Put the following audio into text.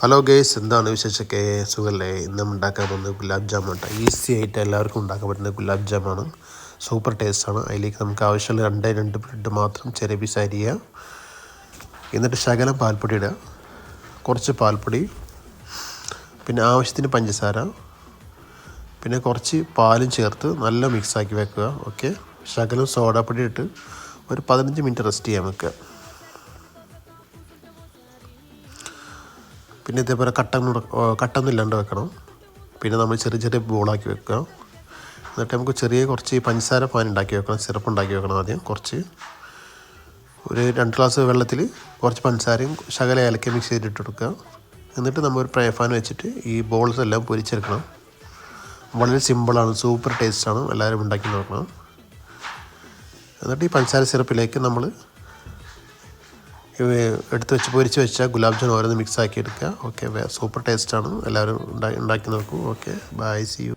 Hello guys എന്താണ് വിശേഷമൊക്കെ? സുഖല്ലേ? ഇന്ന് ഉണ്ടാക്കാൻ പോകുന്നത് ഗുലാബ് ജാമുൻ കേട്ടോ ഈസി ആയിട്ട് എല്ലാവർക്കും ഉണ്ടാക്കാൻ പറ്റുന്ന ഗുലാബ് ജാമാണ്. സൂപ്പർ ടേസ്റ്റാണ് അതിലേക്ക് നമുക്ക് ആവശ്യമുള്ള രണ്ട് രണ്ട് ബ്രെഡ് മാത്രം ചെറിയ പീസ് അരിയുക എന്നിട്ട് ശകലം പാൽപ്പൊടി ഇടുക. കുറച്ച് പാൽപ്പൊടി. പിന്നെ ആവശ്യത്തിന് പഞ്ചസാര. പിന്നെ കുറച്ച് പാലും ചേർത്ത് നല്ല മിക്സാക്കി വെക്കുക. ഓക്കെ ശകലം സോഡാപ്പൊടി ഇട്ട് ഒരു പതിനഞ്ച് മിനിറ്റ് റെസ്റ്റ് ചെയ്യാൻ വെക്കുക. പിന്നെ ഇതേപോലെ കട്ട കട്ടൊന്നും ഇല്ലാണ്ട് വെക്കണം. പിന്നെ നമ്മൾ ചെറിയ ചെറിയ ബോളാക്കി വെക്കുക. എന്നിട്ട് നമുക്ക് ചെറിയ കുറച്ച് പഞ്ചസാര പാൻ ഉണ്ടാക്കി വെക്കണം. സിറപ്പ് ഉണ്ടാക്കി വെക്കണം ആദ്യം കുറച്ച്. ഒരു രണ്ട് ഗ്ലാസ് വെള്ളത്തിൽ കുറച്ച് പഞ്ചസാരയും ശകല ഏലക്കയും മിക്സ് ചെയ്തിട്ട് കൊടുക്കുക. എന്നിട്ട് നമ്മൾ ഒരു പ്രേ ഫാൻ വെച്ചിട്ട് ഈ ബോൾസ് എല്ലാം പൊരിച്ചെടുക്കണം. വളരെ സിമ്പിളാണ് സൂപ്പർ ടേസ്റ്റാണ് എല്ലാവരും ഉണ്ടാക്കി നോക്കണം. എന്നിട്ട് ഈ പഞ്ചസാര സിറപ്പിലേക്ക് നമ്മൾ എടുത്ത് വെച്ച് പൊരിച്ച് വെച്ച ഗുലാബ് ജാമുൻ ഓരോന്ന് മിക്സ് ആക്കി എടുക്കുക. ഓക്കെ സൂപ്പർ ടേസ്റ്റാണ് എല്ലാവരും ഉണ്ടാക്കി നോക്കൂ. Okay bye C U